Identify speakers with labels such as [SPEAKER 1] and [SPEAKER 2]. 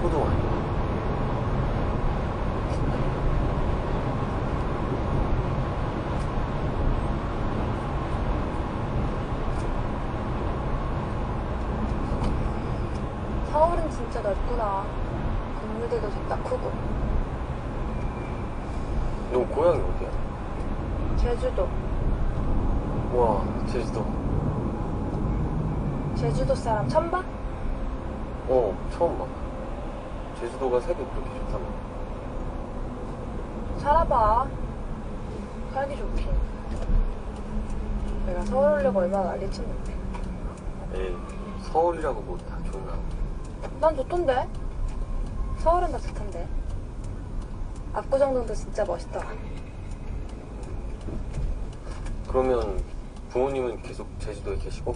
[SPEAKER 1] 포도 와인. 서울은 진짜 넓구나. 건물들도 진짜 크고.
[SPEAKER 2] 너 고향이 어디야?
[SPEAKER 1] 제주도.
[SPEAKER 2] 와, 제주도.
[SPEAKER 1] 제주도 사람 처음 봐?
[SPEAKER 2] 어, 처음 봐. 제주도가 색이 그렇게 좋다며.
[SPEAKER 1] 살아봐. 살기 좋지. 내가 서울 오려고 얼마나 난리친 건데.
[SPEAKER 2] 에이, 서울이라고 뭐 다 좋나.
[SPEAKER 1] 난 좋던데. 서울은 다 좋던데. 압구정동도 진짜 멋있더라.
[SPEAKER 2] 그러면 부모님은 계속 제주도에 계시고?